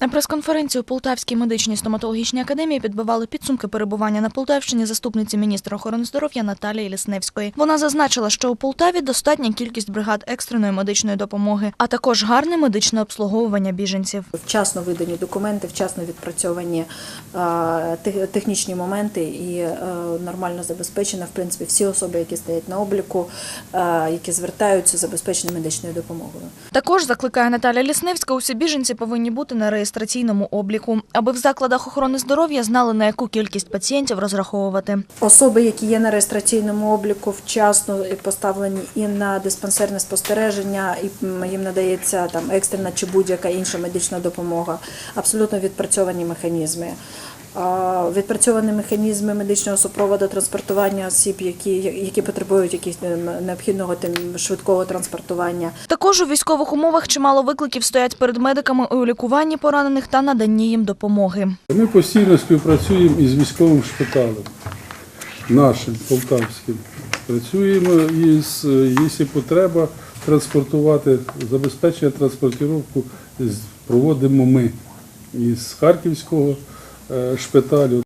На прес-конференції у Полтавській медичній стоматологічній академії підбивали підсумки перебування на Полтавщині заступниці міністра охорони здоров'я Наталії Лісневської. Вона зазначила, що у Полтаві достатня кількість бригад екстреної медичної допомоги, а також гарне медичне обслуговування біженців. Вчасно видані документи, вчасно відпрацьовані технічні моменти і е, нормально забезпечено, в принципі, всі особи, які стоять на обліку, е, які звертаються, забезпечені медичною допомогою. Також закликає Наталя Лісневська, усі біженці повинні бути на реєстраційному обліку, аби в закладах охорони здоров'я знали на яку кількість пацієнтів розраховувати. Особи, які є на реєстраційному обліку, вчасно поставлені і на диспансерне спостереження, і їм надається там екстрена чи будь-яка інша медична допомога. Абсолютно відпрацьовані механізми. Відпрацьовані механізми медичного супроводу транспортування осіб, які, які потребують якихось ем, необхідного тим швидкого транспортування. Також у військових умовах чимало викликів стоять перед медиками у лікуванні поранених та наданні їм допомоги. Ми постійно співпрацюємо із військовим шпиталем нашим полтавським. Працюємо із, якщо потреба транспортувати, забезпечення транспортировку з- проводимо ми із Харківського шпиталю.